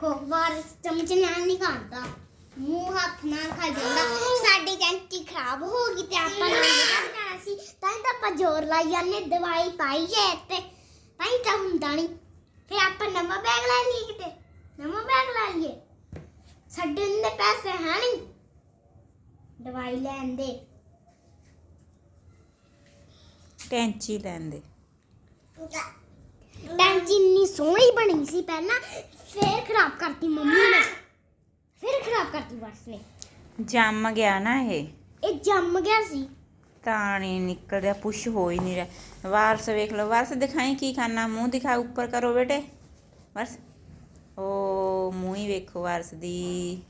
ਦੇਖੋ ਵਾਰ ਚਮਚ ਨਾਲ ਨਹੀਂ ਖਾਂਦਾ। ਮੂੰਹ ਹੱਥ ਨਾਲ ਖਾ ਜਾਂਦਾ। ਸਾਡੀ ਕੈਂਟੀ ਖਰਾਬ ਹੋ ਗਈ ਤੇ ਆਪਾਂ ਘਰ ਜਾਣਾ ਸੀ। ਤਾਂ ਤਾਂ ਆਪਾਂ ਜ਼ੋਰ ਲਾਈ ਜਾਂਦੇ ਦਵਾਈ ਪਾਈ ਹੈ ਤੇ ਤਾਂ ਤਾਂ ਹੁੰਦਾ ਨਹੀਂ। ਫਿਰ ਆਪਾਂ ਨਵਾਂ ਬੈਗ ਲੈ ਲਈਏ ਕਿਤੇ? ਨਵਾਂ ਬੈਗ ਲੈ ਲਈਏ? ਸਾਡੇ ਇੰਨੇ ਪੈਸੇ ਹੈ ਨਹੀਂ। ਦਵਾਈ ਲੈਣ ਦੇ। ਕੈਂਚੀ ਲੈਂਦੇ ਟੈਂਕੀ ਇੰਨੀ ਸੋਹਣੀ ਬਣੀ ਸੀ ਪਹਿਲਾਂ। ਫੇਰ ਖਰਾਬ ਕਰਤੀ ਮੰਮੀ ਨੇ ਫਿਰ ਖਰਾਬ ਕਰਤੀ ਬਸ ਨੇ ਜੰਮ ਗਿਆ ਨਾ ਇਹ ਇਹ ਜੰਮ ਗਿਆ ਸੀ ਤਾਂ ਨਹੀਂ ਨਿਕਲ ਰਿਹਾ ਪੁਸ਼ ਹੋ ਹੀ ਨਹੀਂ ਰਿਹਾ ਵਾਰਸ ਵੇਖ ਲਓ ਵਾਰਸ ਦਿਖਾਈ ਕੀ ਖਾਣਾ ਮੂੰਹ ਦਿਖਾ ਉੱਪਰ ਕਰੋ ਬੇਟੇ ਬਸ ਓ ਮੂੰਹ ਹੀ ਵੇਖੋ ਵਾਰਸ ਦੀ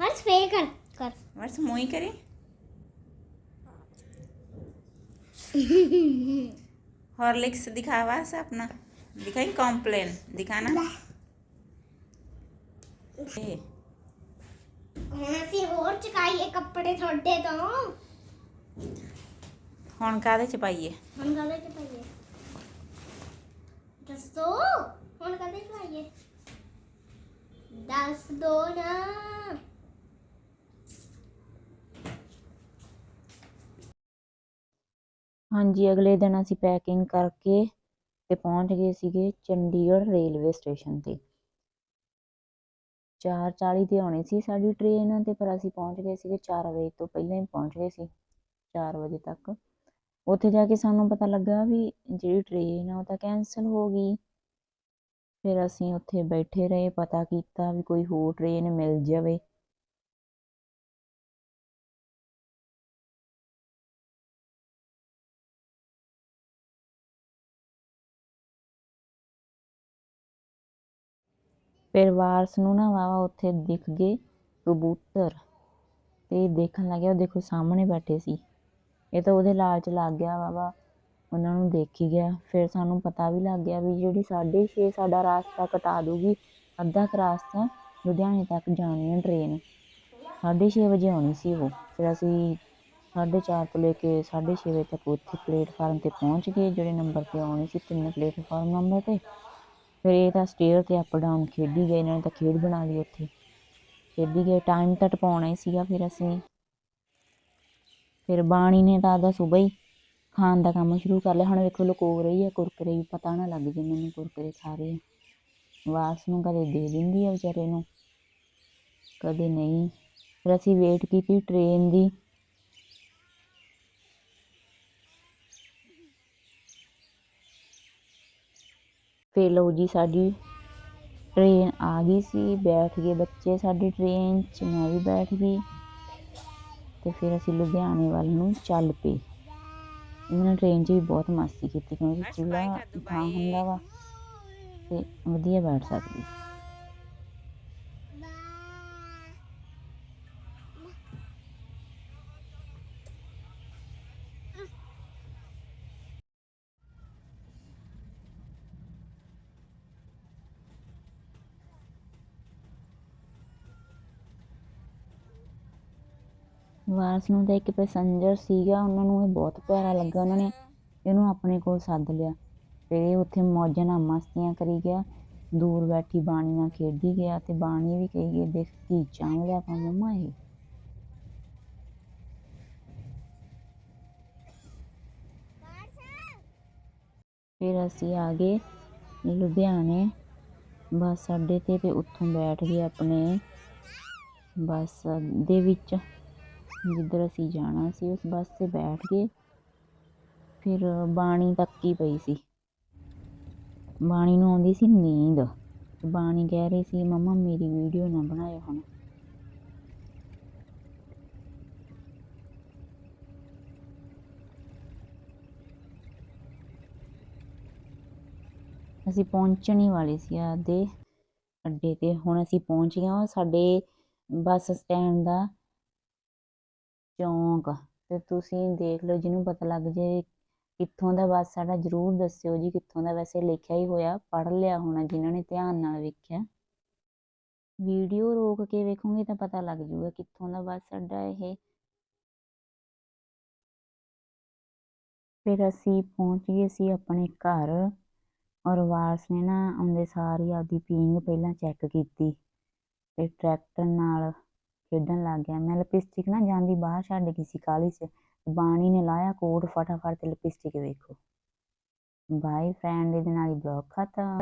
ਬਸ ਫੇਰ ਕਰ ਕਰ ਬਸ ਮੂੰਹ ਹੀ ਕਰੇ हॉर्लिक्स दिखा वास अपना दिखाई कॉम्प्लेन दिखाना ए, ਹੁਣ ਅਸੀਂ ਹੋਰ ਚਕਾਈਏ ਕੱਪੜੇ ਤੁਹਾਡੇ ਤੋਂ ਹੁਣ ਕਾਹਦੇ ਚ ਪਾਈਏ ਹੁਣ ਕਾਹਦੇ ਚ ਪਾਈਏ ਦੱਸੋ ਹੁਣ ਕਾਹਦੇ ਚ ਪਾਈਏ ਦੱਸ ਦੋ ਨਾ ਹਾਂਜੀ ਅਗਲੇ ਦਿਨ ਅਸੀਂ ਪੈਕਿੰਗ ਕਰਕੇ ਤੇ ਪਹੁੰਚ ਗਏ ਸੀਗੇ ਚੰਡੀਗੜ੍ਹ ਰੇਲਵੇ ਸਟੇਸ਼ਨ ਤੇ। 4:40 ਤੇ ਆਉਣੀ ਸੀ ਸਾਡੀ ਟ੍ਰੇਨ ਤੇ, ਪਰ ਅਸੀਂ ਪਹੁੰਚ ਗਏ ਸੀਗੇ 4 ਵਜੇ ਤੋਂ ਪਹਿਲਾਂ ਹੀ ਪਹੁੰਚ ਗਏ ਸੀ 4 ਵਜੇ ਤੱਕ। ਉੱਥੇ ਜਾ ਕੇ ਸਾਨੂੰ ਪਤਾ ਲੱਗਾ ਵੀ ਜਿਹੜੀ ਟ੍ਰੇਨ ਆ ਉਹ ਤਾਂ ਕੈਂਸਲ ਹੋ ਗਈ। ਫਿਰ ਅਸੀਂ ਉੱਥੇ ਬੈਠੇ ਰਹੇ, ਪਤਾ ਕੀਤਾ ਵੀ ਕੋਈ ਹੋਰ ਟ੍ਰੇਨ ਮਿਲ ਜਾਵੇ। ਫਿਰ ਵਾਰਸ ਨੂੰ ਨਾ ਵਾਵਾ ਉੱਥੇ ਦਿਖ ਗਏ ਕਬੂਤਰ ਤੇ ਦੇਖਣ ਲੱਗਿਆ ਉਹ ਦੇਖੋ ਸਾਹਮਣੇ ਬੈਠੇ ਸੀ। ਇਹ ਤਾਂ ਉਹਦੇ ਲਾਲਚ ਲੱਗ ਗਿਆ ਵਾਵਾ ਉਹਨਾਂ ਨੂੰ ਦੇਖੀ ਗਿਆ। ਫਿਰ ਸਾਨੂੰ ਪਤਾ ਵੀ ਲੱਗ ਗਿਆ ਵੀ ਜਿਹੜੀ 6:30 ਸਾਡਾ ਰਾਸਤਾ ਕਟਾ ਦੂਗੀ ਅੱਧਾ ਕੁ ਰਾਸਤਾ ਲੁਧਿਆਣੇ ਤੱਕ ਜਾਣੀ ਹੈ ਟ੍ਰੇਨ 6:30 ਵਜੇ ਆਉਣੀ ਸੀ ਉਹ। ਫਿਰ ਅਸੀਂ 4:30 ਤੋਂ ਲੈ ਕੇ 6:30 ਵਜੇ ਤੱਕ ਉੱਥੇ ਪਲੇਟਫਾਰਮ ਤੇ ਪਹੁੰਚ ਗਏ, ਜਿਹੜੇ ਨੰਬਰ ਤੇ ਆਉਣੀ ਸੀ ਤਿੰਨ ਪਲੇਟਫਾਰਮ ਨੰਬਰ ਤੇ। ਫਿਰ ਇਹ ਤਾਂ ਸਟੇਅਰ ਤੇ ਅਪ ਡਾਊਨ ਖੇਡੀ ਗਏ, ਇਹਨਾਂ ਨੇ ਤਾਂ ਖੇਡ ਬਣਾ ਲਈ ਉੱਥੇ। ਖੇਡੀ ਗਏ ਟਾਈਮ ਤਾਂ ਟਪਾਉਣਾ ਹੀ ਸੀਗਾ ਫਿਰ ਅਸੀਂ। ਫਿਰ ਬਾਣੀ ਨੇ ਤਾਂ ਆਦਾ ਸੁਬਹ ਹੀ ਖਾਣ ਦਾ ਕੰਮ ਸ਼ੁਰੂ ਕਰ ਲਿਆ। ਹੁਣ ਵੇਖੋ ਲੁਕੋ ਰਹੀ ਹੈ ਕੁਰਕਰੇ ਵੀ ਪਤਾ ਨਾ ਲੱਗ ਜੇ ਮੈਨੂੰ ਕੁਰਕਰੇ ਖਾ ਰਹੇ ਆ। ਵਾਸ ਨੂੰ ਕਦੇ ਦੇ ਦਿੰਦੀ ਆ ਵਿਚਾਰੇ ਨੂੰ, ਕਦੇ ਨਹੀਂ। ਫਿਰ ਅਸੀਂ ਵੇਟ ਕੀਤੀ ਟ੍ਰੇਨ ਦੀ। ਫਿਰ ਲਓ ਜੀ ਸਾਡੀ ਟ੍ਰੇਨ ਆ ਗਈ ਸੀ। ਬੈਠ ਗਏ ਬੱਚੇ ਸਾਡੀ ਟ੍ਰੇਨ 'ਚ ਮੈਂ ਵੀ ਬੈਠ ਗਈ। ਤੇ ਫਿਰ ਅਸੀਂ ਲੁਧਿਆਣੇ ਵੱਲ ਨੂੰ ਚੱਲ ਪਏ। ਇਹਨਾਂ ਟ੍ਰੇਨ 'ਚ ਵੀ ਬਹੁਤ ਮਸਤੀ ਕੀਤੀ ਕਿਉਂਕਿ ਖੁੱਲ੍ਹਾ ਥਾਂ ਹੁੰਦਾ ਵਾ ਤੇ ਵਧੀਆ ਬੈਠ ਸਕਦੀ। ਵਾਰਸ ਨੂੰ ਤਾਂ ਇੱਕ ਪੈਸੰਜਰ ਸੀਗਾ, ਉਹਨਾਂ ਨੂੰ ਇਹ ਬਹੁਤ ਪਿਆਰਾ ਲੱਗਾ, ਉਹਨਾਂ ਨੇ ਇਹਨੂੰ ਆਪਣੇ ਕੋਲ ਸੱਦ ਲਿਆ ਫਿਰ ਇਹ ਉੱਥੇ ਮੌਜਾਂ ਨਾਲ ਮਸਤੀਆਂ ਕਰੀ ਗਿਆ, ਦੂਰ ਬੈਠੀ ਬਾਣੀ ਨਾਲ ਖੇਡੀ ਗਿਆ ਤੇ ਬਾਣੀ ਵੀ ਕਹੀ ਗਈ, ਦੇਖ ਕੀ ਚਾਹ ਲਿਆ ਪਾ ਮੰਮਾ ਇਹ? ਫਿਰ ਅਸੀਂ ਆ ਗਏ ਲੁਧਿਆਣੇ, ਬੱਸ ਅੱਡੇ ਤੇ ਤੇ ਉੱਥੋਂ ਬੈਠ ਗਏ ਆਪਣੇ ਬੱਸ ਦੇ ਵਿੱਚ। ਜਿੱਧਰ ਅਸੀਂ ਜਾਣਾ ਸੀ, ਉਸ ਬੱਸ 'ਤੇ ਬੈਠ ਗਏ ਫਿਰ ਬਾਣੀ ਤੱਕੀ ਪਈ ਸੀ। ਬਾਣੀ ਨੂੰ ਆਉਂਦੀ ਸੀ ਨੀਂਦ। ਬਾਣੀ ਕਹਿ ਰਹੀ ਸੀ, ਮੰਮਾ, ਮੇਰੀ ਵੀਡੀਓ ਨਾ ਬਣਾਇਓ ਹੁਣ। ਅਸੀਂ ਪਹੁੰਚਣ ਹੀ ਵਾਲੇ ਸੀ ਆਦੇ ਅੱਡੇ ਤੇ। ਹੁਣ ਅਸੀਂ ਪਹੁੰਚ ਗਏ ਹਾਂ ਸਾਡੇ ਬੱਸ ਸਟੈਂਡ ਦਾ ਚੌਂਕ, ਤੇ ਤੁਸੀਂ ਦੇਖ ਲਓ ਜਿਹਨੂੰ ਪਤਾ ਲੱਗ ਜੇ ਕਿੱਥੋਂ ਦਾ ਬੱਸ ਸਾਡਾ ਜ਼ਰੂਰ ਦੱਸਿਓ ਜੀ, ਕਿੱਥੋਂ ਦਾ ਵੈਸੇ ਲਿਖਿਆ ਹੀ ਹੋਇਆ, ਪੜ੍ਹ ਲਿਆ ਹੋਣਾ ਜਿਨ੍ਹਾਂ ਨੇ ਧਿਆਨ ਨਾਲ ਵੇਖਿਆ। ਵੀਡੀਓ ਰੋਕ ਕੇ ਵੇਖੋਗੇ ਤਾਂ ਪਤਾ ਲੱਗ ਜੂਗਾ ਕਿੱਥੋਂ ਦਾ ਬੱਸ ਅੱਡਾ ਇਹ। ਫਿਰ ਅਸੀਂ ਪਹੁੰਚ ਗਏ ਸੀ ਆਪਣੇ ਘਰ ਔਰ ਵਾਰਸ ਨੇ ਨਾ ਆਉਂਦੇ ਸਾਰ ਹੀ ਆਪਦੀ ਪੀਂਗ ਪਹਿਲਾਂ ਚੈੱਕ ਕੀਤੀ ਤੇ ਟਰੈਕਟਰ ਨਾਲ ਖੇਡਣ ਲੱਗ ਗਿਆ। ਮੈਂ ਲਿਪਸਟਿਕ ਨਾ ਜਾਂਦੀ ਬਾਹਰ ਛੱਡ ਗਈ ਸੀ ਕਾਹਲੀ 'ਚ। ਬਾਣੀ ਨੇ ਲਾਇਆ ਕੋਟ ਫਟਾਫਟ ਤੇ ਲਿਪਸਟਿਕ ਵੇਖੋ। ਬਾਈ ਫਰੈਂਡ ਇਹਦੇ ਨਾਲ ਹੀ ਬਲੌਗ ਖਤਮ।